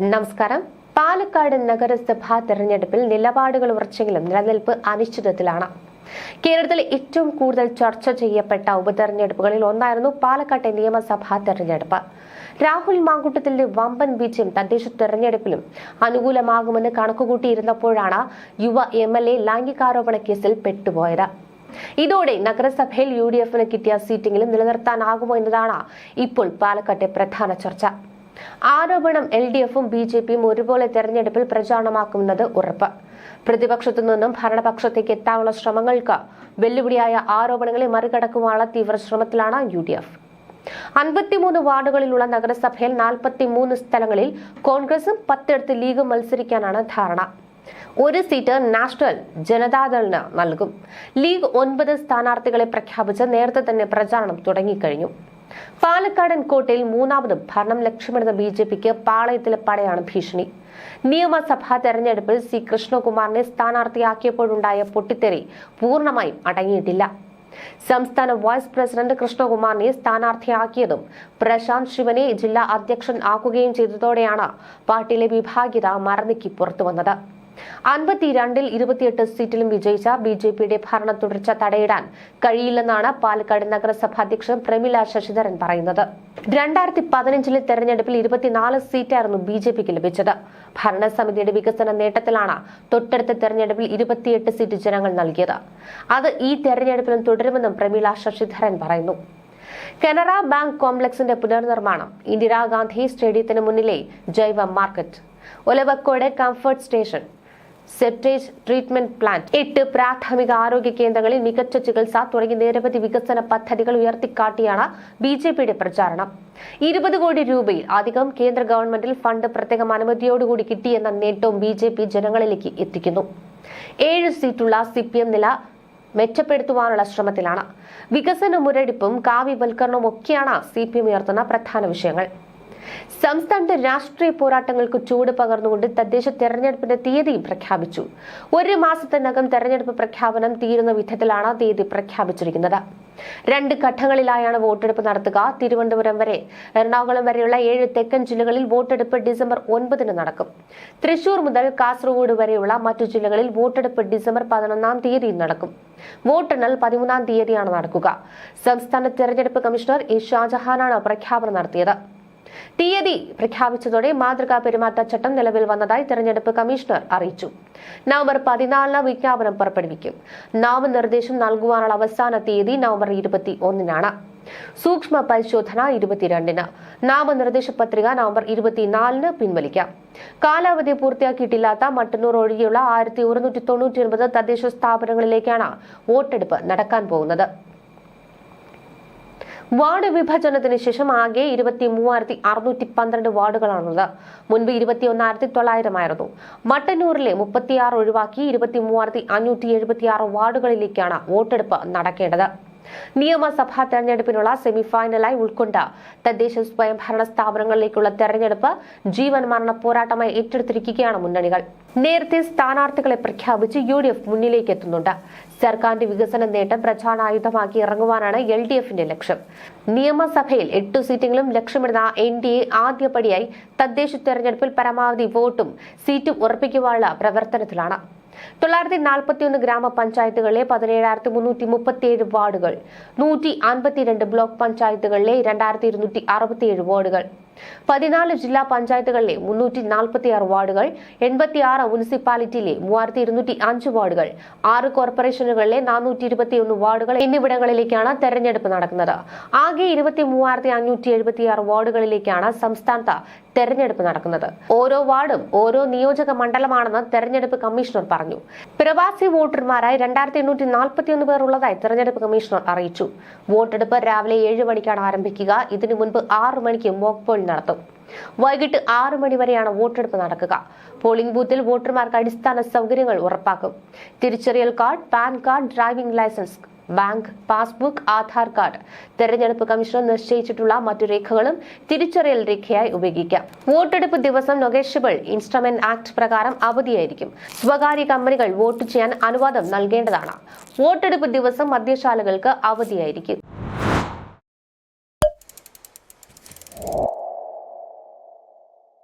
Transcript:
നമസ്കാരം. പാലക്കാട് നഗരസഭാ തെരഞ്ഞെടുപ്പിൽ നിലപാടുകൾ ഉറച്ചെങ്കിലും നിലനിൽപ്പ് അനിശ്ചിതത്തിലാണ്. കേരളത്തിൽ ഏറ്റവും കൂടുതൽ ചർച്ച ചെയ്യപ്പെട്ട ഉപതെരഞ്ഞെടുപ്പുകളിൽ ഒന്നായിരുന്നു പാലക്കാട്ടെ നിയമസഭാ തെരഞ്ഞെടുപ്പ്. രാഹുൽ മാങ്കുട്ടത്തിന്റെ വമ്പൻ വിജയം തദ്ദേശ തെരഞ്ഞെടുപ്പിലും അനുകൂലമാകുമെന്ന് കണക്കുകൂട്ടിയിരുന്നപ്പോഴാണ് യുവ എം എൽ എ ലൈംഗികാരോപണ കേസിൽ പെട്ടുപോയത്. ഇതോടെ നഗരസഭയിൽ യു ഡി എഫിന് കിട്ടിയ സീറ്റെങ്കിലും നിലനിർത്താനാകുമോ എന്നതാണ് ഇപ്പോൾ പാലക്കാട്ടെ പ്രധാന ചർച്ച. ആരോപണം എൽ ഡി എഫും ബി ജെ പിയും ഒരുപോലെ തെരഞ്ഞെടുപ്പിൽ പ്രചാരണമാക്കുന്നത് ഉറപ്പ്. പ്രതിപക്ഷത്തു നിന്നും ഭരണപക്ഷത്തേക്ക് എത്താനുള്ള ശ്രമങ്ങൾക്ക് വെല്ലുവിളിയായ ആരോപണങ്ങളെ മറികടക്കുവാനുള്ള തീവ്ര ശ്രമത്തിലാണ് യു ഡി എഫ്. അൻപത്തിമൂന്ന് വാർഡുകളിലുള്ള നഗരസഭയിൽ നാൽപ്പത്തിമൂന്ന് സ്ഥലങ്ങളിൽ കോൺഗ്രസും പത്തെടുത്ത് ലീഗും മത്സരിക്കാനാണ് ധാരണ. ഒരു സീറ്റ് നാഷണൽ ജനതാദളിന് നൽകും. ലീഗ് ഒൻപത് സ്ഥാനാർത്ഥികളെ പ്രഖ്യാപിച്ച് നേരത്തെ തന്നെ പ്രചാരണം തുടങ്ങിക്കഴിഞ്ഞു. പാലക്കാടൻ കോട്ടയിൽ മൂന്നാമതും ഭരണം ലക്ഷ്യമിടുന്ന ബി ജെ പിക്ക് പാളയത്തിലെ പടയാണ് ഭീഷണി. നിയമസഭാ തെരഞ്ഞെടുപ്പിൽ സി കൃഷ്ണകുമാറിനെ സ്ഥാനാർത്ഥിയാക്കിയപ്പോഴുണ്ടായ പൊട്ടിത്തെറി പൂർണമായും അടങ്ങിയിട്ടില്ല. സംസ്ഥാന വൈസ് പ്രസിഡന്റ് കൃഷ്ണകുമാറിനെ സ്ഥാനാർത്ഥിയാക്കിയതും പ്രശാന്ത് ശിവനെ ജില്ലാ അധ്യക്ഷൻ ആക്കുകയും ചെയ്തതോടെയാണ് പാർട്ടിയിലെ വിഭാഗീയത മറന്നിക്കി പുറത്തുവന്നത്. അൻപത്തിരണ്ടിൽ ഇരുപത്തിയെട്ട് സീറ്റിലും വിജയിച്ച ബി ജെ പിയുടെ ഭരണ തുടർച്ച തടയിടാൻ കഴിയില്ലെന്നാണ് പാലക്കാട് നഗരസഭ അധ്യക്ഷൻ പ്രമീല ശശിധരൻ പറയുന്നത്. രണ്ടായിരത്തി പതിനഞ്ചിലെ തെരഞ്ഞെടുപ്പിൽ ഇരുപത്തിനാല് സീറ്റായിരുന്നു ബി ജെ പിക്ക് ലഭിച്ചത്. ഭരണസമിതിയുടെ വികസന നേട്ടത്തിലാണ് തൊട്ടടുത്ത തെരഞ്ഞെടുപ്പിൽ ഇരുപത്തിയെട്ട് സീറ്റ് ജനങ്ങൾ നൽകിയത്. അത് ഈ തെരഞ്ഞെടുപ്പിലും തുടരുമെന്നും പ്രമീള ശശിധരൻ പറയുന്നു. കനറ ബാങ്ക് കോംപ്ലക്സിന്റെ പുനർനിർമ്മാണം ഇന്ദിരാഗാന്ധി സ്റ്റേഡിയത്തിന് മുന്നിലെ ജൈവ market Olavakkode comfort station septage treatment plant. എട്ട് പ്രാഥമിക ആരോഗ്യ കേന്ദ്രങ്ങളിൽ മികച്ച ചികിത്സ തുടങ്ങി നിരവധി വികസന പദ്ധതികൾ ഉയർത്തിക്കാട്ടിയാണ് ബി ജെ പിയുടെ പ്രചാരണം. ഇരുപത് കോടി രൂപയിൽ അധികം കേന്ദ്ര ഗവൺമെന്റിൽ ഫണ്ട് പ്രത്യേകം അനുമതിയോടുകൂടി കിട്ടിയെന്ന നേട്ടവും ബി ജെ പി ജനങ്ങളിലേക്ക് എത്തിക്കുന്നു. ഏഴ് സീറ്റുള്ള സി പി എം നില മെച്ചപ്പെടുത്തുവാനുള്ള ശ്രമത്തിലാണ്. വികസന മുരടിപ്പും കാവ്യവൽക്കരണവും ഒക്കെയാണ് സി പി എം ഉയർത്തുന്ന പ്രധാന വിഷയങ്ങൾ. സംസ്ഥാനത്തെ രാഷ്ട്രീയ പോരാട്ടങ്ങൾക്ക് ചൂട് പകർന്നുകൊണ്ട് തദ്ദേശ തെരഞ്ഞെടുപ്പിന്റെ തീയതിയും പ്രഖ്യാപിച്ചു. ഒരു മാസത്തിനകം തെരഞ്ഞെടുപ്പ് പ്രഖ്യാപനം തീരുന്ന വിധത്തിലാണ് തീയതി പ്രഖ്യാപിച്ചിരിക്കുന്നത്. രണ്ട് ഘട്ടങ്ങളിലായാണ് വോട്ടെടുപ്പ് നടത്തുക. തിരുവനന്തപുരം വരെ എറണാകുളം വരെയുള്ള ഏഴ് തെക്കൻ ജില്ലകളിൽ വോട്ടെടുപ്പ് ഡിസംബർ ഒൻപതിന് നടക്കും. തൃശൂർ മുതൽ കാസർഗോഡ് വരെയുള്ള മറ്റു ജില്ലകളിൽ വോട്ടെടുപ്പ് ഡിസംബർ പതിനൊന്നാം തീയതിയും നടക്കും. വോട്ടെണ്ണൽ പതിമൂന്നാം തീയതിയാണ് നടക്കുക. സംസ്ഥാന തെരഞ്ഞെടുപ്പ് കമ്മീഷണർ എ ഷാജഹാനാണ് പ്രഖ്യാപനം നടത്തിയത്. തീയതി പ്രഖ്യാപിച്ചതോടെ മാതൃകാ പെരുമാറ്റച്ചട്ടം നിലവിൽ വന്നതായി തെരഞ്ഞെടുപ്പ് കമ്മീഷണർ അറിയിച്ചു. നവംബർ പതിനാലിന് വിജ്ഞാപനം പുറപ്പെടുവിക്കും. നാമനിർദ്ദേശം നൽകുവാനുള്ള അവസാന തീയതി നവംബർ ഇരുപത്തി ഒന്നിനാണ്. സൂക്ഷ്മ പരിശോധന ഇരുപത്തിരണ്ടിന്. നാമനിർദ്ദേശ പത്രിക നവംബർ ഇരുപത്തിനാലിന് പിൻവലിക്കാം. കാലാവധി പൂർത്തിയാക്കിയിട്ടില്ലാത്ത മട്ടന്നൂർ ഒഴികെയുള്ള ആയിരത്തി ഒരുന്നൂറ്റി തൊണ്ണൂറ്റി ഒൻപത് തദ്ദേശ സ്ഥാപനങ്ങളിലേക്കാണ് വോട്ടെടുപ്പ് നടക്കാൻ പോകുന്നത്. വാർഡ് വിഭജനത്തിന് ശേഷം ആകെ ഇരുപത്തി മൂവായിരത്തി അറുന്നൂറ്റി പന്ത്രണ്ട് വാർഡുകളാണുള്ളത്. മുൻപ് ഇരുപത്തി ഒന്നായിരത്തി തൊള്ളായിരമായിരുന്നു മട്ടന്നൂരിലെ മുപ്പത്തിയാറ് ഒഴിവാക്കി ഇരുപത്തി മൂവായിരത്തി അഞ്ഞൂറ്റി എഴുപത്തിയാറ് വാർഡുകളിലേക്കാണ് വോട്ടെടുപ്പ് നടക്കേണ്ടത്. നിയമസഭാ തെരഞ്ഞെടുപ്പിനുള്ള സെമിഫൈനലായി ഉൾക്കൊണ്ട തദ്ദേശ സ്വയംഭരണ സ്ഥാപനങ്ങളിലേക്കുള്ള തെരഞ്ഞെടുപ്പ് ജീവൻ മരണ പോരാട്ടമായി ഏറ്റെടുത്തിരിക്കുകയാണ് മുന്നണികൾ. നേരത്തെ സ്ഥാനാർത്ഥികളെ പ്രഖ്യാപിച്ച് യു ഡി എഫ് മുന്നിലേക്ക് എത്തുന്നുണ്ട്. സർക്കാരിന്റെ വികസന നേട്ടം പ്രചാരണായുധമാക്കി ഇറങ്ങുവാനാണ് എൽ ഡി എഫിന്റെ ലക്ഷ്യം. നിയമസഭയിൽ എട്ടു സീറ്റുകളും ലക്ഷ്യമിടുന്ന എൻ ഡി എ ആദ്യപടിയായി തദ്ദേശ തെരഞ്ഞെടുപ്പിൽ പരമാവധി വോട്ടും സീറ്റും ഉറപ്പിക്കുവാനുള്ള പ്രവർത്തനത്തിലാണ്. തൊള്ളായിരത്തി നാൽപ്പത്തിയൊന്ന് ഗ്രാമപഞ്ചായത്തുകളിലെ പതിനേഴായിരത്തി മുന്നൂറ്റി മുപ്പത്തിയേഴ് വാർഡുകൾ നൂറ്റി അൻപത്തിരണ്ട് ബ്ലോക്ക് പഞ്ചായത്തുകളിലെ രണ്ടായിരത്തി ഇരുന്നൂറ്റി അറുപത്തിയേഴ് വാർഡുകൾ. പതിനാല് ജില്ലാ പഞ്ചായത്തുകളിലെ മുന്നൂറ്റി നാൽപ്പത്തിയാറ് വാർഡുകൾ എൺപത്തിയാറ് മുനിസിപ്പാലിറ്റിയിലെ മൂവായിരത്തി ഇരുന്നൂറ്റി അഞ്ച് വാർഡുകൾ ആറ് കോർപ്പറേഷനുകളിലെ നാനൂറ്റി ഇരുപത്തിയൊന്ന് വാർഡുകൾ എന്നിവിടങ്ങളിലേക്കാണ് തെരഞ്ഞെടുപ്പ് നടക്കുന്നത്. ആകെ ഇരുപത്തി മൂവായിരത്തി അഞ്ഞൂറ്റി എഴുപത്തിയാറ് വാർഡുകളിലേക്കാണ് സംസ്ഥാനത്ത് തെരഞ്ഞെടുപ്പ് നടക്കുന്നത്. ഓരോ വാർഡും ഓരോ നിയോജക മണ്ഡലമാണെന്ന് തെരഞ്ഞെടുപ്പ് കമ്മീഷണർ പറഞ്ഞു. പ്രവാസി വോട്ടർമാരായി രണ്ടായിരത്തി എണ്ണൂറ്റി നാൽപ്പത്തിയൊന്ന് പേർ ഉള്ളതായി തെരഞ്ഞെടുപ്പ് കമ്മീഷണർ അറിയിച്ചു. വോട്ടെടുപ്പ് രാവിലെ ഏഴ് മണിക്കാണ് ആരംഭിക്കുക. ഇതിനു മുൻപ് ആറ് മണിക്ക് മോക്ക് പോൾ നടത്തും. വൈകിട്ട് ആറു മണി വരെയാണ് വോട്ടെടുപ്പ് നടക്കുക. പോളിംഗ് ബൂത്തിൽ വോട്ടർമാർക്ക് അടിസ്ഥാന സൗകര്യങ്ങൾ ഉറപ്പാക്കും. തിരിച്ചറിയൽ card PAN card driving licence bank passbook Aadhaar card. തെരഞ്ഞെടുപ്പ് കമ്മീഷൻ നിശ്ചയിച്ചിട്ടുള്ള മറ്റു രേഖകളും തിരിച്ചറിയൽ രേഖയായി ഉപയോഗിക്കാം. വോട്ടെടുപ്പ് ദിവസം നൊഗേഷ്യബിൾ ഇൻസ്ട്രുമെന്റ് ആക്ട് പ്രകാരം അവധിയായിരിക്കും. സ്വകാര്യ കമ്പനികൾ വോട്ട് ചെയ്യാൻ അനുവാദം നൽകേണ്ടതാണ്. വോട്ടെടുപ്പ് ദിവസം മദ്യശാലകൾക്ക് അവധിയായിരിക്കും.